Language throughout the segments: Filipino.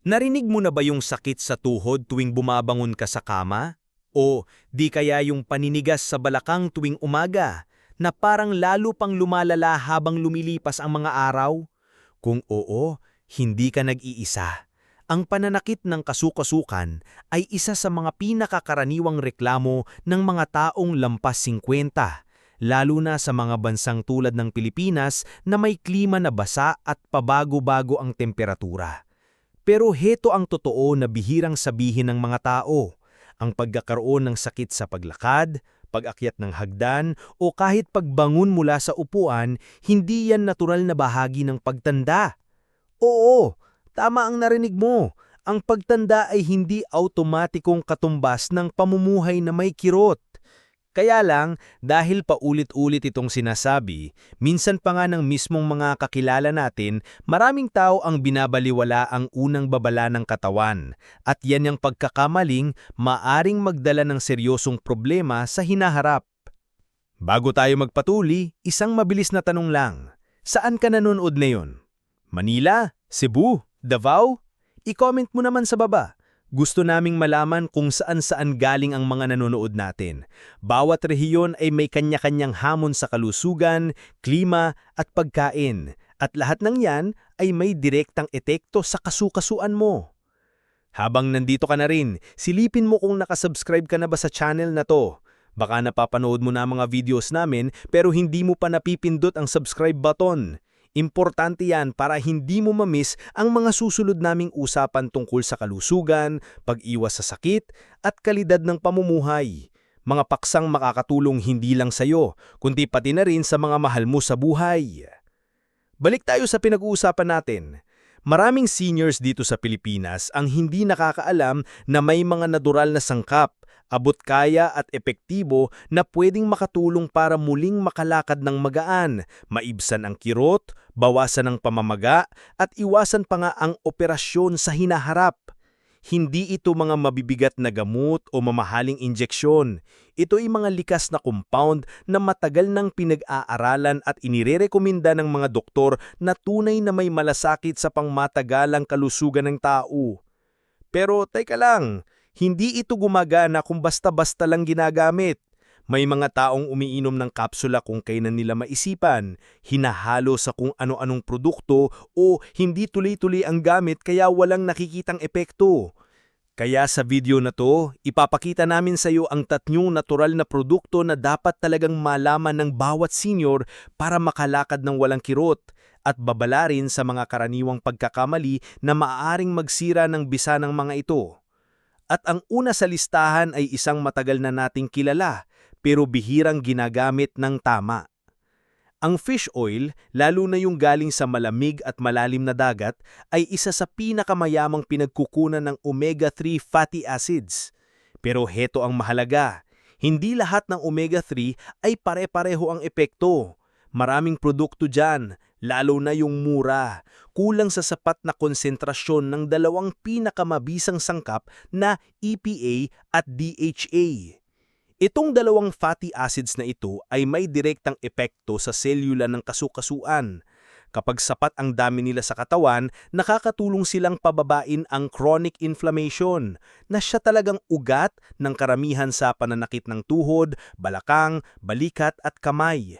Narinig mo na ba yung sakit sa tuhod tuwing bumabangon ka sa kama? O di kaya yung paninigas sa balakang tuwing umaga na parang lalo pang lumalala habang lumilipas ang mga araw? Kung oo, hindi ka nag-iisa. Ang pananakit ng kasukasukan ay isa sa mga pinakakaraniwang reklamo ng mga taong lampas 50, lalo na sa mga bansang tulad ng Pilipinas na may klima na basa at pabago-bago ang temperatura. Pero heto ang totoo na bihirang sabihin ng mga tao. Ang pagkakaroon ng sakit sa paglakad, pag-akyat ng hagdan, o kahit pagbangon mula sa upuan, hindi yan natural na bahagi ng pagtanda. Oo, tama ang narinig mo. Ang pagtanda ay hindi automatikong katumbas ng pamumuhay na may kirot. Kaya lang, dahil paulit-ulit itong sinasabi, minsan pa nga ng mismong mga kakilala natin, maraming tao ang binabaliwala ang unang babala ng katawan, at yan yung pagkakamaling maaring magdala ng seryosong problema sa hinaharap. Bago tayo magpatuli, isang mabilis na tanong lang. Saan ka nanonood ngayon? Manila? Cebu? Davao? I-comment mo naman sa baba. Gusto naming malaman kung saan-saan galing ang mga nanonood natin. Bawat rehiyon ay may kanya-kanyang hamon sa kalusugan, klima at pagkain. At lahat ng yan ay may direktang etekto sa kasukasuan mo. Habang nandito ka na rin, silipin mo kung nakasubscribe ka na ba sa channel na to. Baka napapanood mo na mga videos namin pero hindi mo pa napipindot ang subscribe button. Importante yan para hindi mo mamiss ang mga susunod naming usapan tungkol sa kalusugan, pag-iwas sa sakit, at kalidad ng pamumuhay. Mga paksang makakatulong hindi lang sa'yo, kundi pati na rin sa mga mahal mo sa buhay. Balik tayo sa pinag-uusapan natin. Maraming seniors dito sa Pilipinas ang hindi nakakaalam na may mga natural na sangkap abot kaya at epektibo na pwedeng makatulong para muling makalakad ng magaan, maibsan ang kirot, bawasan ang pamamaga, at iwasan pa nga ang operasyon sa hinaharap. Hindi ito mga mabibigat na gamot o mamahaling injeksyon. Ito ay mga likas na compound na matagal nang pinag-aaralan at inirerekomenda ng mga doktor na tunay na may malasakit sa pangmatagalang kalusugan ng tao. Pero teka lang, hindi ito gumagana kung basta-basta lang ginagamit. May mga taong umiinom ng kapsula kung kailan nila maisipan, hinahalo sa kung ano-anong produkto o hindi tuloy-tuloy ang gamit kaya walang nakikitang epekto. Kaya sa video na to, ipapakita namin sa iyo ang tatlong natural na produkto na dapat talagang malaman ng bawat senior para makalakad ng walang kirot at babala rin sa mga karaniwang pagkakamali na maaaring magsira ng bisa ng mga ito. At ang una sa listahan ay isang matagal na nating kilala pero bihirang ginagamit ng tama. Ang fish oil, lalo na yung galing sa malamig at malalim na dagat, ay isa sa pinakamayamang pinagkukunan ng omega-3 fatty acids. Pero heto ang mahalaga, hindi lahat ng omega-3 ay pare-pareho ang epekto. Maraming produkto dyan, lalo na yung mura, kulang sa sapat na konsentrasyon ng dalawang pinakamabisang sangkap na EPA at DHA. Itong dalawang fatty acids na ito ay may direktang epekto sa selula ng kasukasuan. Kapag sapat ang dami nila sa katawan, nakakatulong silang pababain ang chronic inflammation na siya talagang ugat ng karamihan sa pananakit ng tuhod, balakang, balikat at kamay.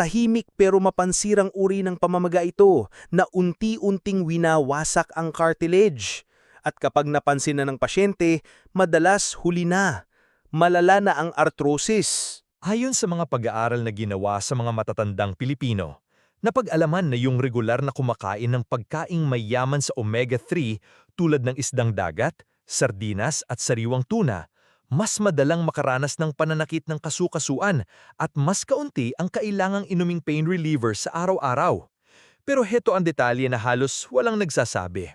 Tahimik pero mapansirang uri ng pamamaga ito na unti-unting winawasak ang cartilage. At kapag napansin na ng pasyente, madalas huli na. Malala na ang arthrosis. Ayon sa mga pag-aaral na ginawa sa mga matatandang Pilipino, napag-alaman na yung regular na kumakain ng pagkaing may yaman sa omega-3 tulad ng isdang dagat, sardinas at sariwang tuna mas madalang makaranas ng pananakit ng kasukasuan at mas kaunti ang kailangang inuming pain reliever sa araw-araw. Pero heto ang detalye na halos walang nagsasabi.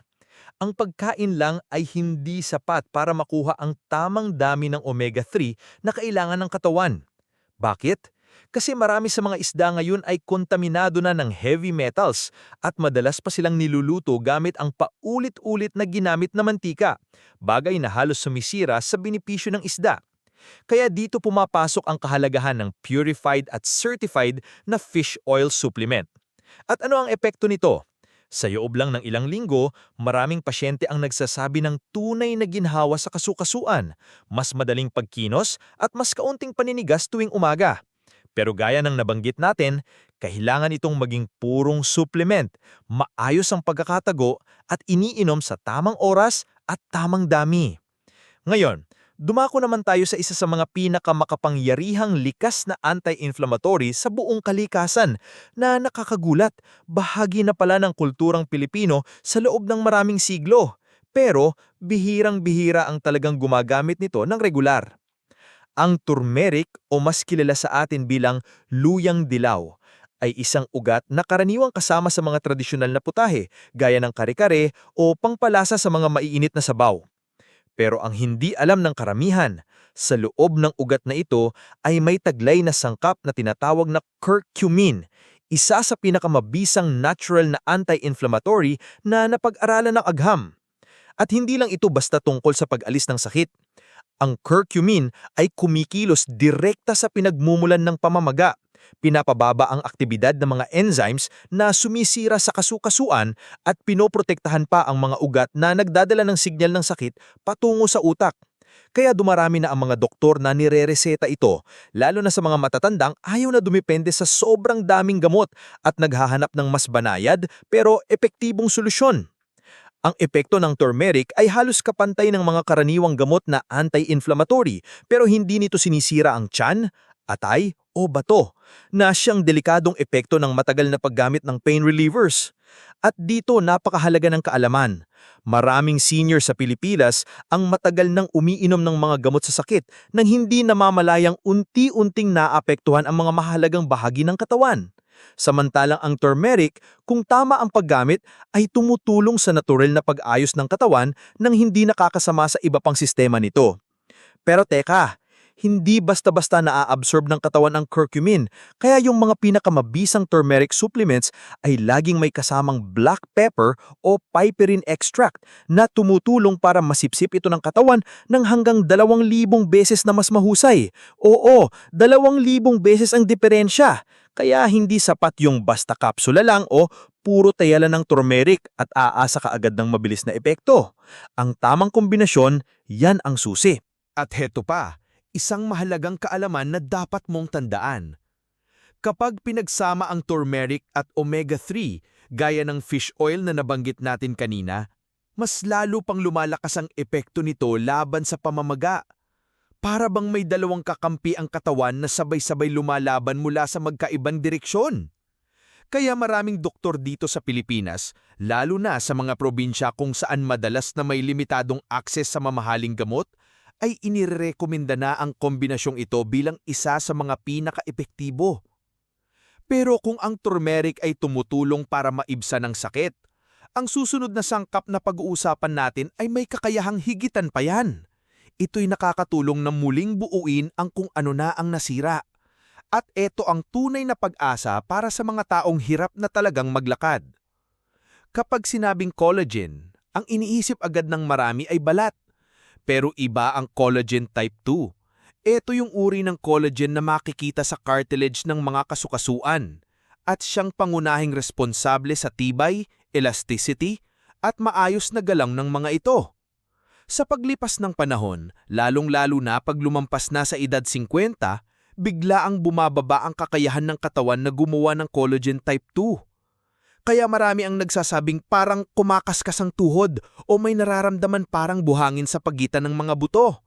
Ang pagkain lang ay hindi sapat para makuha ang tamang dami ng omega-3 na kailangan ng katawan. Bakit? Kasi marami sa mga isda ngayon ay kontaminado na ng heavy metals at madalas pa silang niluluto gamit ang paulit-ulit na ginamit na mantika, bagay na halos sumisira sa binipisyo ng isda. Kaya dito pumapasok ang kahalagahan ng purified at certified na fish oil supplement. At ano ang epekto nito? Sa loob lang ng ilang linggo, maraming pasyente ang nagsasabi ng tunay na ginhawa sa kasukasuan, mas madaling pagkinos at mas kaunting paninigas tuwing umaga. Pero gaya ng nabanggit natin, kailangan itong maging purong supplement, maayos ang pagkakatago at iniinom sa tamang oras at tamang dami. Ngayon, dumako naman tayo sa isa sa mga pinakamakapangyarihang likas na anti-inflammatory sa buong kalikasan na nakakagulat, bahagi na pala ng kulturang Pilipino sa loob ng maraming siglo. Pero bihirang-bihira ang talagang gumagamit nito ng regular. Ang turmeric o mas kilala sa atin bilang luyang dilaw ay isang ugat na karaniwang kasama sa mga tradisyonal na putahe gaya ng kare-kare o pangpalasa sa mga maiinit na sabaw. Pero ang hindi alam ng karamihan, sa loob ng ugat na ito ay may taglay na sangkap na tinatawag na curcumin, isa sa pinakamabisang natural na anti-inflammatory na napag-aralan ng agham. At hindi lang ito basta tungkol sa pag-alis ng sakit. Ang curcumin ay kumikilos direkta sa pinagmumulan ng pamamaga. Pinapababa ang aktibidad ng mga enzymes na sumisira sa kasukasuan at pinoprotektahan pa ang mga ugat na nagdadala ng signal ng sakit patungo sa utak. Kaya dumarami na ang mga doktor na nirereseta ito, lalo na sa mga matatandang ayaw na dumipende sa sobrang daming gamot at naghahanap ng mas banayad pero epektibong solusyon. Ang epekto ng turmeric ay halos kapantay ng mga karaniwang gamot na anti-inflammatory pero hindi nito sinisira ang tiyan, atay o bato na siyang delikadong epekto ng matagal na paggamit ng pain relievers. At dito napakahalaga ng kaalaman. Maraming senior sa Pilipinas ang matagal nang umiinom ng mga gamot sa sakit nang hindi namamalayang unti-unting naapektuhan ang mga mahalagang bahagi ng katawan. Samantalang ang turmeric, kung tama ang paggamit, ay tumutulong sa natural na pag-ayos ng katawan nang hindi nakakasama sa iba pang sistema nito. Pero teka, hindi basta-basta naa-absorb ng katawan ang curcumin, kaya yung mga pinakamabisang turmeric supplements ay laging may kasamang black pepper o piperine extract na tumutulong para masipsip ito ng katawan ng hanggang 2,000 beses na mas mahusay. Oo, 2,000 beses ang diferensya. Kaya hindi sapat yung basta kapsula lang o puro tayala ng turmeric at aasa ka agad ng mabilis na epekto. Ang tamang kombinasyon, yan ang susi. At heto pa, isang mahalagang kaalaman na dapat mong tandaan. Kapag pinagsama ang turmeric at omega-3 gaya ng fish oil na nabanggit natin kanina, mas lalo pang lumalakas ang epekto nito laban sa pamamaga. Para bang may dalawang kakampi ang katawan na sabay-sabay lumalaban mula sa magkaibang direksyon. Kaya maraming doktor dito sa Pilipinas, lalo na sa mga probinsya kung saan madalas na may limitadong akses sa mamahaling gamot, ay inirekomenda na ang kombinasyong ito bilang isa sa mga pinaka-epektibo. Pero kung ang turmeric ay tumutulong para maibsan ng sakit, ang susunod na sangkap na pag-uusapan natin ay may kakayahang higitan pa yan. Ito'y nakakatulong na muling buuin ang kung ano na ang nasira. At ito ang tunay na pag-asa para sa mga taong hirap na talagang maglakad. Kapag sinabing collagen, ang iniisip agad ng marami ay balat. Pero iba ang collagen type 2. Ito yung uri ng collagen na makikita sa cartilage ng mga kasukasuan at siyang pangunahing responsable sa tibay, elasticity, at maayos na galang ng mga ito. Sa paglipas ng panahon, lalong-lalo na pag lumampas na sa edad 50, bigla ang bumababa ang kakayahan ng katawan na gumawa ng collagen type 2. Kaya marami ang nagsasabing parang kumakaskas ang tuhod o may nararamdaman parang buhangin sa pagitan ng mga buto.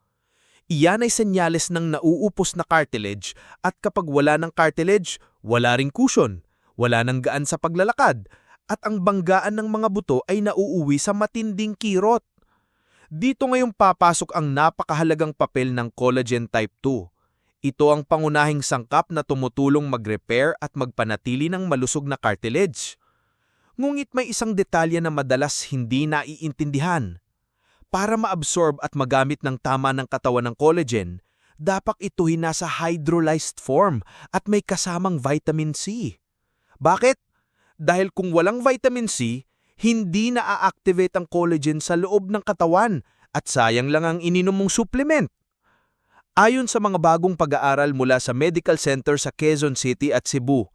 Iyan ay senyales ng nauupos na cartilage at kapag wala ng cartilage, wala ring cushion, wala ng gaan sa paglalakad, at ang banggaan ng mga buto ay nauuwi sa matinding kirot. Dito ngayong papasok ang napakahalagang papel ng collagen type 2. Ito ang pangunahing sangkap na tumutulong mag-repair at magpanatili ng malusog na cartilage. Ngunit may isang detalye na madalas hindi naiintindihan. Para maabsorb at magamit ng tama ng katawan ng collagen, dapat ito'y nasa hydrolyzed form at may kasamang vitamin C. Bakit? Dahil kung walang vitamin C, hindi na-activate ang collagen sa loob ng katawan at sayang lang ang ininom mong supplement. Ayon sa mga bagong pag-aaral mula sa medical center sa Quezon City at Cebu,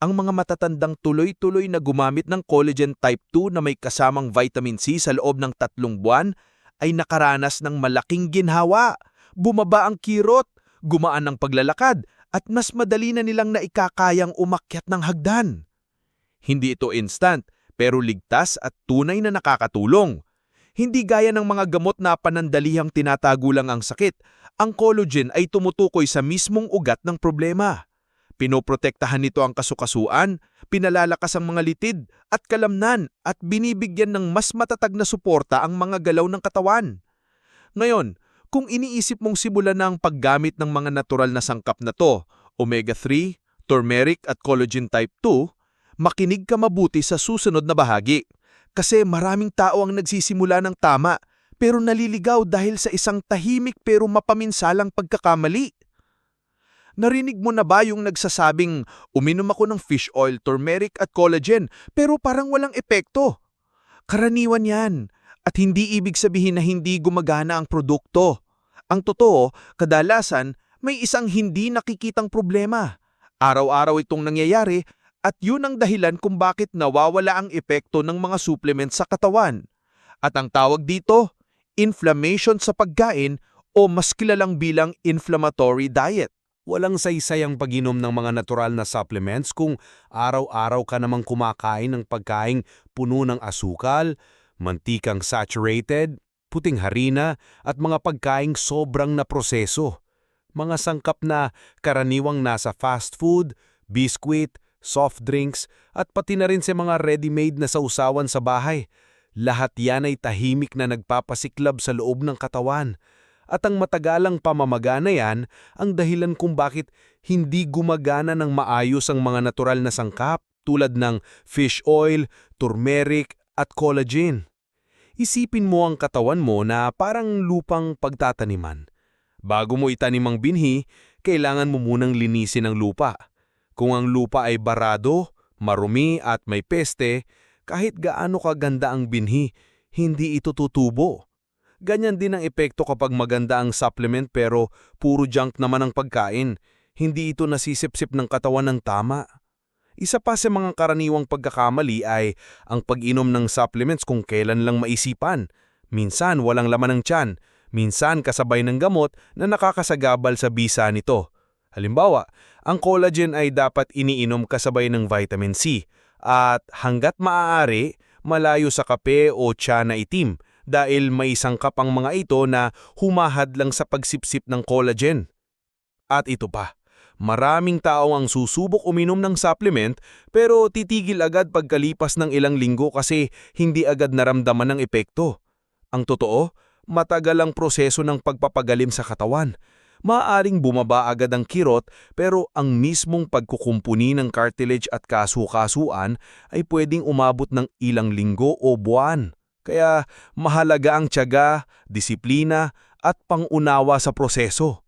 ang mga matatandang tuloy-tuloy na gumamit ng collagen type 2 na may kasamang vitamin C sa loob ng tatlong buwan ay nakaranas ng malaking ginhawa. Bumaba ang kirot, gumaan ang paglalakad, at mas madali na nilang naikakayang umakyat ng hagdan. Hindi ito instant, pero ligtas at tunay na nakakatulong. Hindi gaya ng mga gamot na panandalihang tinatago lang ang sakit, ang collagen ay tumutukoy sa mismong ugat ng problema. Pinoprotektahan nito ang kasukasuan, pinalalakas ang mga litid at kalamnan at binibigyan ng mas matatag na suporta ang mga galaw ng katawan. Ngayon, kung iniisip mong simulan na ang paggamit ng mga natural na sangkap na to, omega-3, turmeric at collagen type 2, makinig ka mabuti sa susunod na bahagi. Kasi maraming tao ang nagsisimula ng tama pero naliligaw dahil sa isang tahimik pero mapaminsalang pagkakamali. Narinig mo na ba yung nagsasabing uminom ako ng fish oil, turmeric at collagen pero parang walang epekto? Karaniwan yan at hindi ibig sabihin na hindi gumagana ang produkto. Ang totoo, kadalasan may isang hindi nakikitang problema. Araw-araw itong nangyayari at yun ang dahilan kung bakit nawawala ang epekto ng mga supplements sa katawan. At ang tawag dito, inflammation sa pagkain o mas kilalang bilang inflammatory diet. Walang saysay ang pag-inom ng mga natural na supplements kung araw-araw ka namang kumakain ng pagkaing puno ng asukal, mantikang saturated, puting harina at mga pagkaing sobrang na proseso. Mga sangkap na karaniwang nasa fast food, biskwit, soft drinks at pati na rin sa mga ready-made na sausawan sa bahay. Lahat yan ay tahimik na nagpapasiklab sa loob ng katawan. At ang matagalang pamamaga na yan ang dahilan kung bakit hindi gumagana ng maayos ang mga natural na sangkap tulad ng fish oil, turmeric at collagen. Isipin mo ang katawan mo na parang lupang pagtataniman. Bago mo itanim ang binhi, kailangan mo munang linisin ang lupa. Kung ang lupa ay barado, marumi at may peste, kahit gaano kaganda ang binhi, hindi ito tutubo. Ganyan din ang epekto kapag maganda ang supplement pero puro junk naman ang pagkain. Hindi ito nasisipsip ng katawan ng tama. Isa pa sa mga karaniwang pagkakamali ay ang pag-inom ng supplements kung kailan lang maisipan. Minsan walang laman ng tiyan, minsan kasabay ng gamot na nakakasagabal sa bisa nito. Halimbawa, ang collagen ay dapat iniinom kasabay ng vitamin C at hanggat maaari, malayo sa kape o tsa na itim dahil may sangkap ang mga ito na humahad lang sa pagsipsip ng collagen. At ito pa, maraming tao ang susubok uminom ng supplement pero titigil agad pagkalipas ng ilang linggo kasi hindi agad naramdaman ng epekto. Ang totoo, matagal ang proseso ng pagpapagalim sa katawan. Maaring bumaba agad ang kirot pero ang mismong pagkukumpuni ng cartilage at kasu-kasuan ay pwedeng umabot ng ilang linggo o buwan. Kaya mahalaga ang tiyaga, disiplina at pangunawa sa proseso.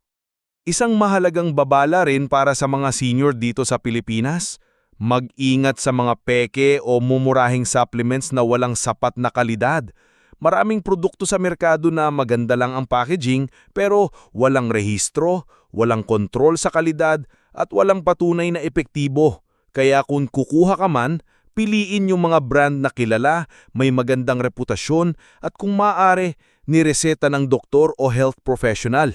Isang mahalagang babala rin para sa mga senior dito sa Pilipinas, mag-ingat sa mga peke o mumurahing supplements na walang sapat na kalidad. Maraming produkto sa merkado na maganda lang ang packaging pero walang rehistro, walang kontrol sa kalidad at walang patunay na epektibo. Kaya kung kukuha ka man, piliin yung mga brand na kilala, may magandang reputasyon at kung maaari, nireseta ng doktor o health professional.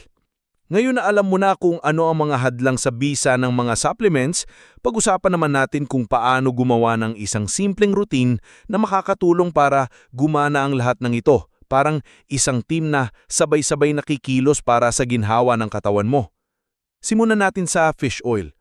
Ngayon na alam mo na kung ano ang mga hadlang sa bisa ng mga supplements, pag-usapan naman natin kung paano gumawa ng isang simpleng routine na makakatulong para gumana ang lahat ng ito. Parang isang team na sabay-sabay nakikilos para sa ginhawa ng katawan mo. Simulan natin sa fish oil.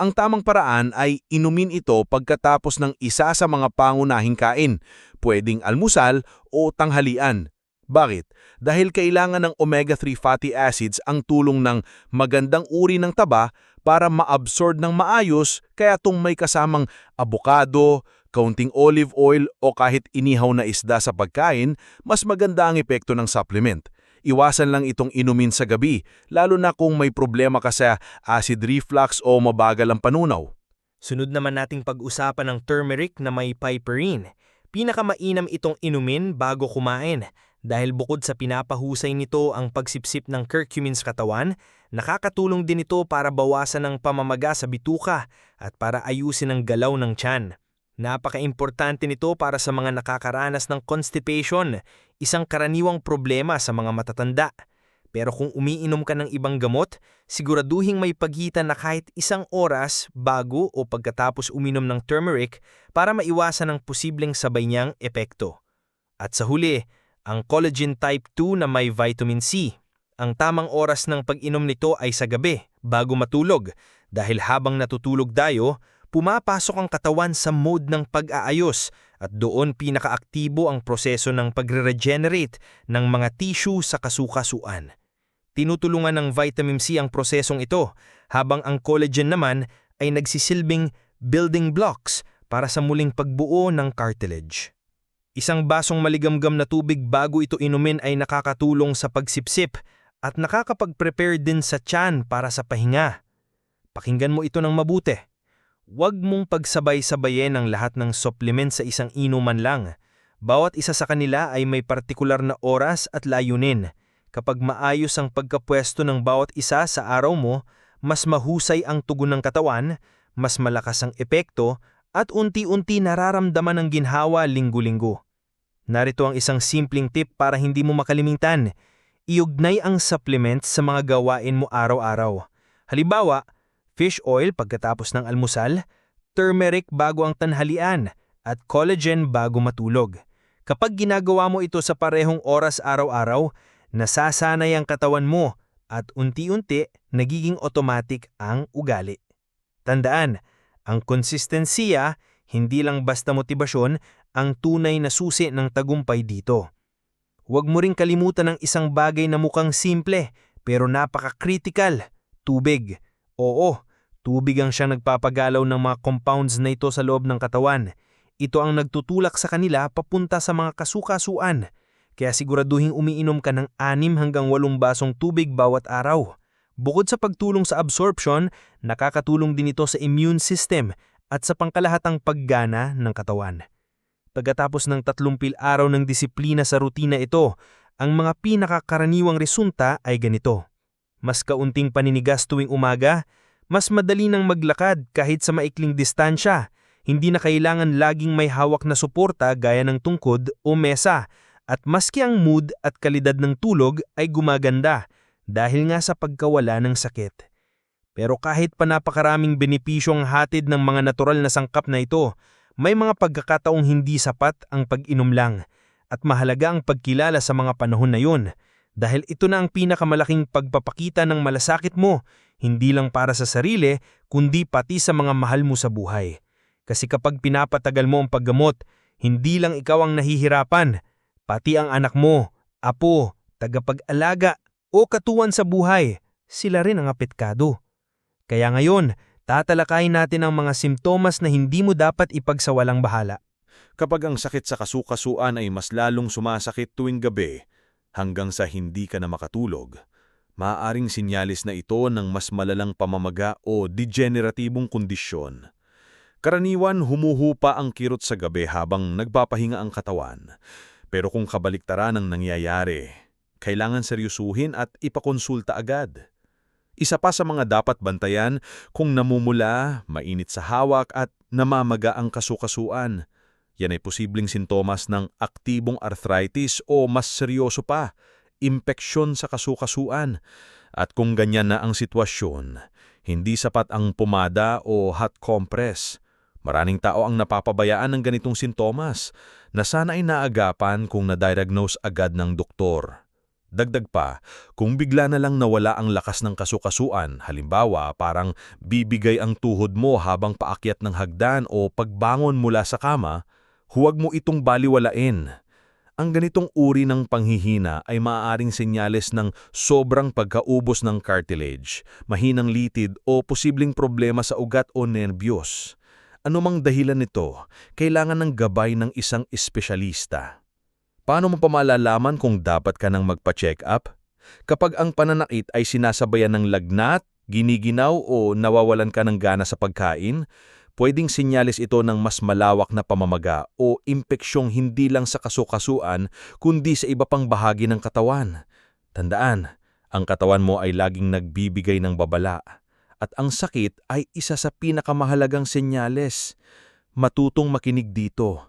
Ang tamang paraan ay inumin ito pagkatapos ng isa sa mga pangunahing kain, pwedeng almusal o tanghalian. Bakit? Dahil kailangan ng omega-3 fatty acids ang tulong ng magandang uri ng taba para ma-absorb ng maayos kaya tung may kasamang abokado, kaunting olive oil o kahit inihaw na isda sa pagkain, mas maganda ang epekto ng supplement. Iwasan lang itong inumin sa gabi, lalo na kung may problema ka sa acid reflux o mabagal ang panunaw. Sunod naman nating pag-usapan ng turmeric na may piperine. Pinakamainam itong inumin bago kumain dahil bukod sa pinapahusay nito ang pagsipsip ng curcumin sa katawan, nakakatulong din ito para bawasan ang pamamaga sa bituka at para ayusin ang galaw ng tiyan. Napaka-importante nito para sa mga nakakaranas ng constipation, isang karaniwang problema sa mga matatanda. Pero kung umiinom ka ng ibang gamot, siguraduhing may pagitan na kahit isang oras bago o pagkatapos uminom ng turmeric para maiwasan ang posibleng sabay niyang epekto. At sa huli, ang collagen type 2 na may vitamin C. Ang tamang oras ng pag-inom nito ay sa gabi, bago matulog, dahil habang natutulog tayo, pumapasok ang katawan sa mode ng pag-aayos at doon pinakaaktibo ang proseso ng pagre-regenerate ng mga tissue sa kasukasuan. Tinutulungan ng vitamin C ang prosesong ito, habang ang collagen naman ay nagsisilbing building blocks para sa muling pagbuo ng cartilage. Isang basong maligamgam na tubig bago ito inumin ay nakakatulong sa pagsipsip at nakakapag-prepare din sa tiyan para sa pahinga. Pakinggan mo ito ng mabuti. Huwag mong pagsabay-sabayin ang lahat ng supplement sa isang inuman lang. Bawat isa sa kanila ay may partikular na oras at layunin. Kapag maayos ang pagkapwesto ng bawat isa sa araw mo, mas mahusay ang tugon ng katawan, mas malakas ang epekto, at unti-unti nararamdaman ang ginhawa linggo-linggo. Narito ang isang simpleng tip para hindi mo makalimutan. Iugnay ang supplements sa mga gawain mo araw-araw. Halimbawa, fish oil pagkatapos ng almusal, turmeric bago ang tanhalian, at collagen bago matulog. Kapag ginagawa mo ito sa parehong oras araw-araw, nasasanay ang katawan mo at unti-unti nagiging automatic ang ugali. Tandaan, ang konsistensiya, hindi lang basta motibasyon, ang tunay na susi ng tagumpay dito. Huwag mo ring kalimutan ang isang bagay na mukhang simple pero napaka-critical, tubig. Oo, tubig ang siyang nagpapagalaw ng mga compounds na ito sa loob ng katawan. Ito ang nagtutulak sa kanila papunta sa mga kasukasuan. Kaya siguraduhin umiinom ka ng 6 hanggang 8 basong tubig bawat araw. Bukod sa pagtulong sa absorption, nakakatulong din ito sa immune system at sa pangkalahatang paggana ng katawan. Pagkatapos ng 30 araw ng disiplina sa rutina ito, ang mga pinakakaraniwang resulta ay ganito. Mas kaunting paninigas tuwing umaga, mas madali nang maglakad kahit sa maikling distansya, hindi na kailangan laging may hawak na suporta gaya ng tungkod o mesa, at maski ang mood at kalidad ng tulog ay gumaganda dahil nga sa pagkawala ng sakit. Pero kahit pa napakaraming benepisyo ang hatid ng mga natural na sangkap na ito, may mga pagkakataong hindi sapat ang pag-inom lang at mahalaga ang pagkilala sa mga panahon na yun dahil ito na ang pinakamalaking pagpapakita ng malasakit mo, hindi lang para sa sarili kundi pati sa mga mahal mo sa buhay. Kasi kapag pinapatagal mo ang paggamot, hindi lang ikaw ang nahihirapan, pati ang anak mo, apo, tagapag-alaga o katuwan sa buhay, sila rin ang apetkado. Kaya ngayon, tatalakayin natin ang mga simptomas na hindi mo dapat ipagsawalang bahala. Kapag ang sakit sa kasukasuan ay mas lalong sumasakit tuwing gabi hanggang sa hindi ka na makatulog, maaaring sinyalis na ito ng mas malalang pamamaga o degeneratibong kondisyon. Karaniwan humuhupa ang kirot sa gabi habang nagpapahinga ang katawan. Pero kung kabaliktaran ang nangyayari, kailangan seryosuhin at ipakonsulta agad. Isa pa sa mga dapat bantayan kung namumula, mainit sa hawak at namamaga ang kasukasuan. Yan ay posibleng sintomas ng aktibong arthritis o mas seryoso pa, impeksyon sa kasukasuan. At kung ganyan na ang sitwasyon, hindi sapat ang pumada o hot compress. Maraming tao ang napapabayaan ng ganitong sintomas na sana ay naagapan kung na-diagnose agad ng doktor. Dagdag pa, kung bigla na lang nawala ang lakas ng kasukasuan, halimbawa parang bibigay ang tuhod mo habang paakyat ng hagdan o pagbangon mula sa kama, huwag mo itong baliwalain. Ang ganitong uri ng panghihina ay maaaring senyales ng sobrang pagkaubos ng cartilage, mahinang litid o posibleng problema sa ugat o nervyos. Anumang dahilan nito, kailangan ng gabay ng isang espesyalista. Paano mo pa malalaman kung dapat ka nang magpa-check up? Kapag ang pananakit ay sinasabayan ng lagnat, giniginaw o nawawalan ka ng gana sa pagkain, Pwedeng sinyalis ito ng mas malawak na pamamaga o impeksyong hindi lang sa kasukasuan kundi sa iba pang bahagi ng katawan. Tandaan, ang katawan mo ay laging nagbibigay ng babala at ang sakit ay isa sa pinakamahalagang senyales. Matutong makinig dito.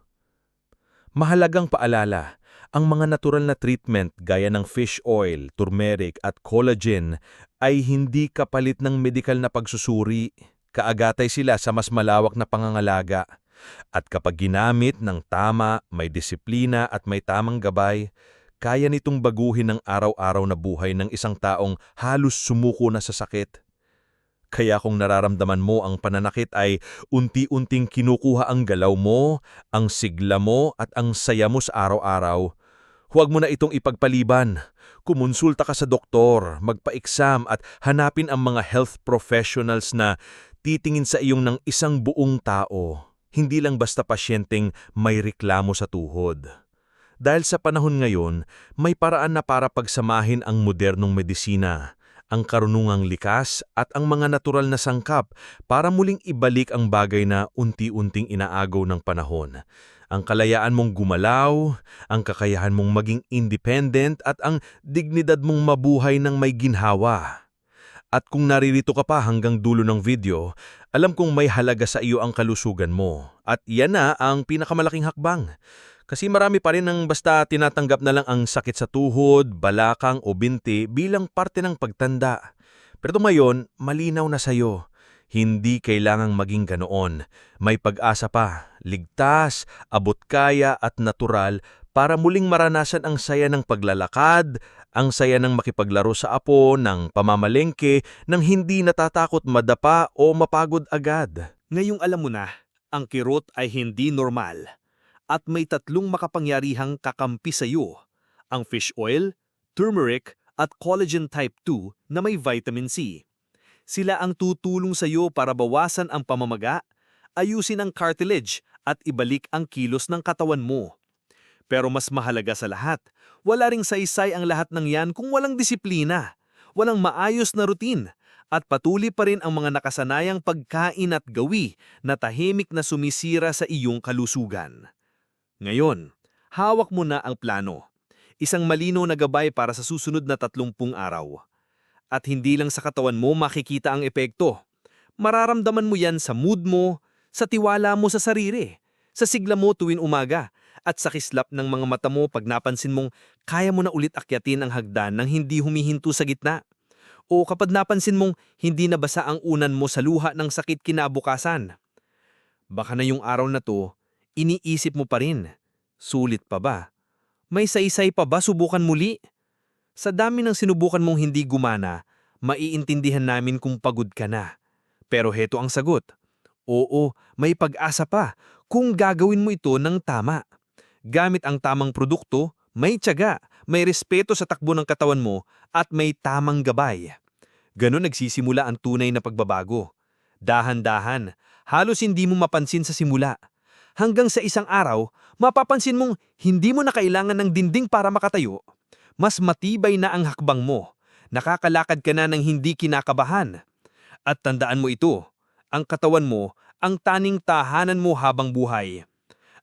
Mahalagang paalala, ang mga natural na treatment gaya ng fish oil, turmeric at collagen ay hindi kapalit ng medikal na pagsusuri. Kaagatay sila sa mas malawak na pangangalaga. At kapag ginamit ng tama, may disiplina at may tamang gabay, kaya nitong baguhin ang araw-araw na buhay ng isang taong halos sumuko na sa sakit. Kaya kung nararamdaman mo ang pananakit ay unti-unting kinukuha ang galaw mo, ang sigla mo at ang saya mo sa araw-araw, huwag mo na itong ipagpaliban. Kumonsulta ka sa doktor, magpa-exam at hanapin ang mga health professionals na titingin sa iyong ng isang buong tao, hindi lang basta pasyenteng may reklamo sa tuhod. Dahil sa panahon ngayon, may paraan na para pagsamahin ang modernong medisina, ang karunungang likas at ang mga natural na sangkap para muling ibalik ang bagay na unti-unting inaagaw ng panahon. Ang kalayaan mong gumalaw, ang kakayahan mong maging independent at ang dignidad mong mabuhay ng may ginhawa. At kung naririto ka pa hanggang dulo ng video, alam kong may halaga sa iyo ang kalusugan mo. At yan na ang pinakamalaking hakbang. Kasi marami pa rin ang basta tinatanggap na lang ang sakit sa tuhod, balakang o binti bilang parte ng pagtanda. Pero ngayon, malinaw na sa'yo. Hindi kailangang maging ganoon. May pag-asa pa, ligtas, abot kaya at natural para muling maranasan ang saya ng paglalakad, ang saya ng makipaglaro sa apo, ng pamamalengke, ng hindi natatakot madapa o mapagod agad. Ngayong alam mo na, ang kirot ay hindi normal at may tatlong makapangyarihang kakampi sa iyo, ang fish oil, turmeric at collagen type 2 na may vitamin C. Sila ang tutulong sa iyo para bawasan ang pamamaga, ayusin ang cartilage at ibalik ang kilos ng katawan mo. Pero mas mahalaga sa lahat, wala ring saysay ang lahat ng yan kung walang disiplina, walang maayos na routine, at patuloy pa rin ang mga nakasanayang pagkain at gawi na tahimik na sumisira sa iyong kalusugan. Ngayon, hawak mo na ang plano. Isang malino na gabay para sa susunod na 30 araw. At hindi lang sa katawan mo makikita ang epekto. Mararamdaman mo yan sa mood mo, sa tiwala mo sa sarili, sa sigla mo tuwin umaga, at sa kislap ng mga mata mo pag napansin mong kaya mo na ulit akyatin ang hagdan nang hindi humihinto sa gitna. O kapag napansin mong hindi nabasa ang unan mo sa luha ng sakit kinabukasan. Baka na yung araw na to, iniisip mo pa rin. Sulit pa ba? May saysay pa ba subukan muli? Sa dami ng sinubukan mong hindi gumana, maiintindihan namin kung pagod ka na. Pero heto ang sagot. Oo, may pag-asa pa kung gagawin mo ito ng tama. Gamit ang tamang produkto, may tiyaga, may respeto sa takbo ng katawan mo at may tamang gabay. Ganon nagsisimula ang tunay na pagbabago. Dahan-dahan, halos hindi mo mapansin sa simula. Hanggang sa isang araw, mapapansin mong hindi mo na kailangan ng dinding para makatayo. Mas matibay na ang hakbang mo. Nakakalakad ka na ng hindi kinakabahan. At tandaan mo ito, ang katawan mo, ang taning tahanan mo habang buhay.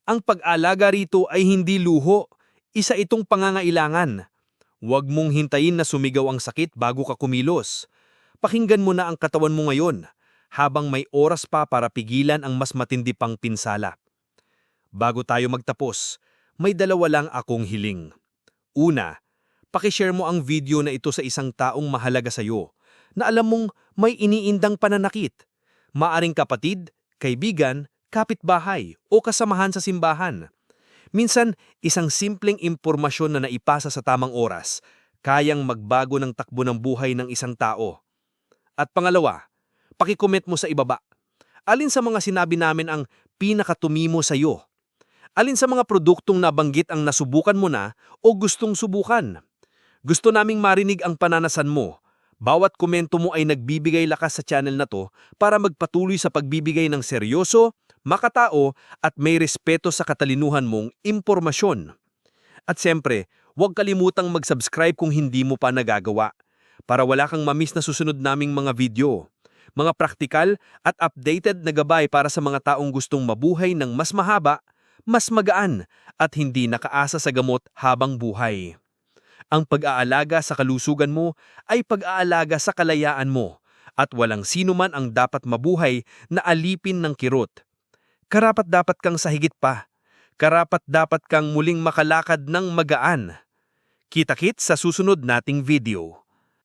Ang pag-alaga rito ay hindi luho, isa itong pangangailangan. Huwag mong hintayin na sumigaw ang sakit bago ka kumilos. Pakinggan mo na ang katawan mo ngayon, habang may oras pa para pigilan ang mas matindi pang pinsala. Bago tayo magtapos, may dalawa lang akong hiling. Una, pakishare mo ang video na ito sa isang taong mahalaga sa iyo, na alam mong may iniindang pananakit. Maaring kapatid, kaibigan, kapitbahay o kasamahan sa simbahan. Minsan, isang simpleng impormasyon na naipasa sa tamang oras, kayang magbago ng takbo ng buhay ng isang tao. At pangalawa, pakicomment mo sa ibaba. Alin sa mga sinabi namin ang pinakatumimo sa iyo? Alin sa mga produktong nabanggit ang nasubukan mo na o gustong subukan? Gusto naming marinig ang pananasan mo. Bawat komento mo ay nagbibigay lakas sa channel na to para magpatuloy sa pagbibigay ng seryoso, makatao at may respeto sa katalinuhan mong impormasyon. At siyempre, huwag kalimutang mag-subscribe kung hindi mo pa nagagawa para wala kang mamiss na susunod naming mga video. Mga praktikal at updated na gabay para sa mga taong gustong mabuhay ng mas mahaba, mas magaan at hindi nakaasa sa gamot habang buhay. Ang pag-aalaga sa kalusugan mo ay pag-aalaga sa kalayaan mo at walang sino man ang dapat mabuhay na alipin ng kirot. Karapat dapat kang sa higit pa. Karapat dapat kang muling makalakad ng magaan. Kita-kit sa susunod nating video.